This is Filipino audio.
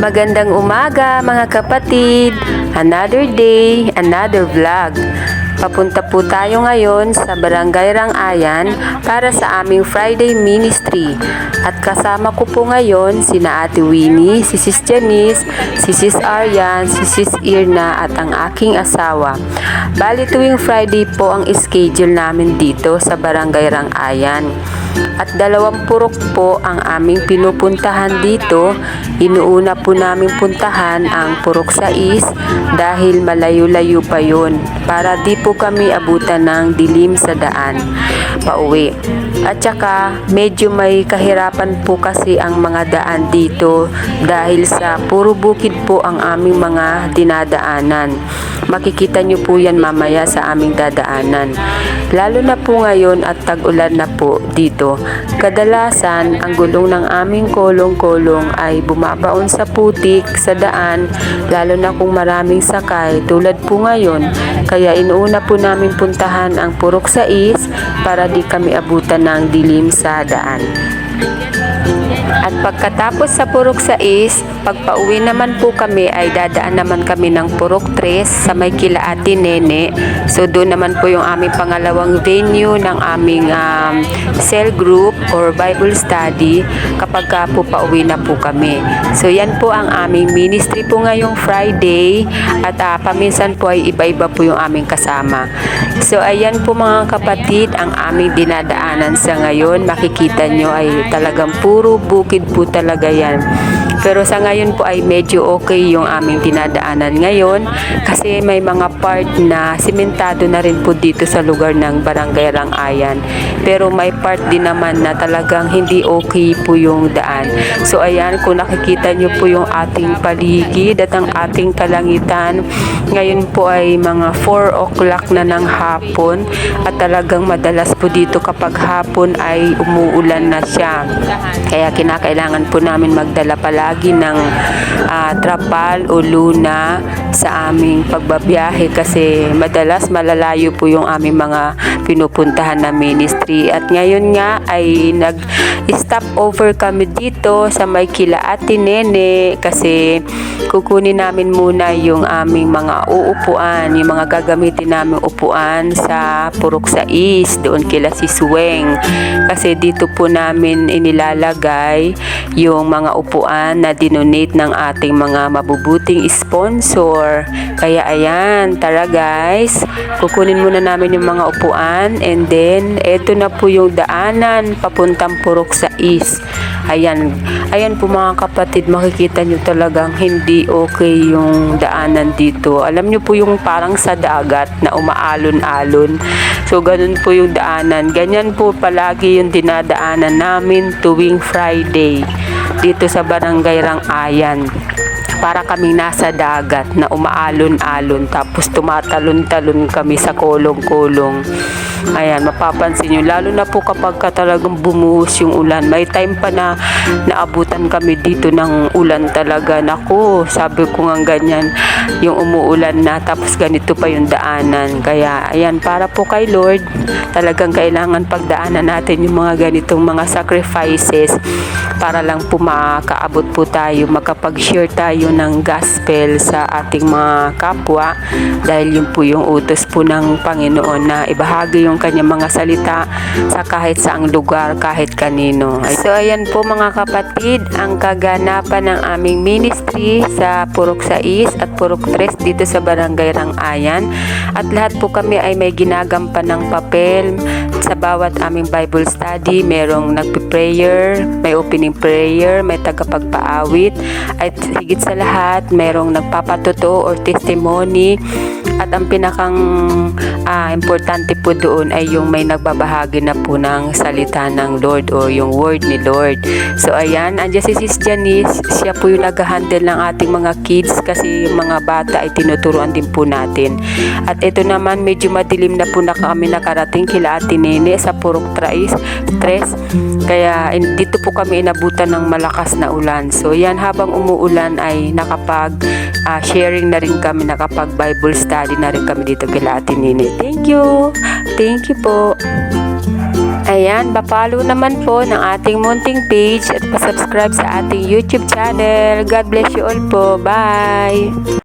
Magandang umaga mga kapatid. Another day, another vlog. Papunta po tayo ngayon sa Barangay Rangayan para sa aming Friday Ministry. At kasama ko po ngayon sina Ate Winnie, si Sis Janice, si Sis Aryan, si Sis Irna at ang aking asawa. Bali tuwing Friday po ang schedule namin dito sa Barangay Rangayan. At dalawang purok po ang aming pinupuntahan dito. Inuuna po namin puntahan ang purok 6 dahil malayo-layo pa yon para di po kami abutan ng dilim sa daan pauwi. At saka medyo may kahirapan po kasi ang mga daan dito dahil sa puro bukid po ang aming mga dinadaanan. Makikita nyo po yan mamaya sa aming dadaanan. Lalo na po ngayon at tag-ulan na po dito. Kadalasan, ang gulong ng aming kolong-kolong ay bumabaon sa putik, sa daan, lalo na kung maraming sakay tulad po ngayon. Kaya inuuna po namin puntahan ang Purok 6 para di kami abutan ng dilim sa daan. At pagkatapos sa Purok 6, pagpauwi naman po kami ay dadaan naman kami ng Purok 3 sa may Kilaati Nene. So doon naman po yung aming pangalawang venue ng aming um, cell group or Bible study kapag ka po pauwi na po kami. So yan po ang aming ministry po ngayong Friday at ah, paminsan po ay iba-iba po yung aming kasama. So ayan po mga kapatid ang aming dinadaanan sa ngayon. Makikita nyo ay talagang puro bukid po talaga yan. Pero sa ngayon po ay medyo okay yung aming dinadaanan ngayon kasi may mga part na simentado na rin po dito sa lugar ng Barangay Rangayan. Pero may part din naman na talagang hindi okay po yung daan. So ayan, kung nakikita nyo po yung ating paligid at ang ating kalangitan, ngayon po ay mga 4 o'clock na ng hapon at talagang madalas po dito kapag hapon ay umuulan na siya. Kaya kinakailangan po namin magdala palagi ng ah, trapal o luna sa aming pagbabiyahe kasi madalas malalayo po yung aming mga pinupuntahan na ministry at ngayon nga ay nag stop over kami dito sa may kila Ate Nene kasi kukunin namin muna yung aming mga uupuan, yung mga gagamitin namin upuan sa Purok sa East, doon kila si Suweng. Kasi dito po namin inilalagay yung mga upuan na dinonate ng ating mga mabubuting sponsor. Kaya ayan, tara guys, kukunin muna namin yung mga upuan and then eto na po yung daanan papuntang Purok sa East. Ayan, ayan po mga kapatid, makikita nyo talagang hindi okay yung daanan dito. Alam nyo po yung parang sa dagat na umaalon-alon. So, ganun po yung daanan. Ganyan po palagi yung dinadaanan namin tuwing Friday dito sa Barangay Rangayan para kaming nasa dagat na umaalon-alon tapos tumatalon-talon kami sa kolong-kolong. Ayan, mapapansin nyo, lalo na po kapag ka talagang bumuhos yung ulan. May time pa na naabutan kami dito ng ulan talaga. Naku, sabi ko nga ganyan, yung umuulan na tapos ganito pa yung daanan. Kaya, ayan, para po kay Lord, talagang kailangan pagdaanan natin yung mga ganitong mga sacrifices para lang po makaabot po tayo, makapag-share tayo ng gospel sa ating mga kapwa dahil yun po yung utos po ng Panginoon na ibahagi yung kanyang mga salita sa kahit saang lugar, kahit kanino. So ayan po mga kapatid, ang kaganapan ng aming ministry sa Purok 6 at Purok 3 dito sa Barangay Rangayan at lahat po kami ay may ginagampan ng papel sa bawat aming Bible study, merong nagpe-prayer, may opening prayer, may tagapagpaawit, at higit sa lahat, merong nagpapatotoo or testimony. Ang pinakang ah, importante po doon ay yung may nagbabahagi na po ng salita ng Lord o yung word ni Lord. So ayan, andyan si Sis Janice, siya po yung nag-handle ng ating mga kids kasi yung mga bata ay tinuturuan din po natin. At ito naman, medyo madilim na po na kami nakarating kila Ate Nene sa Purok Trais, Tres. Kaya in- dito po kami inabutan ng malakas na ulan. So yan, habang umuulan ay nakapag ah, sharing na rin kami, nakapag Bible study na rin kami dito kila Ate Nene. Thank you! Thank you po! Ayan, pa-follow naman po ng ating munting page at pa-subscribe sa ating YouTube channel. God bless you all po. Bye!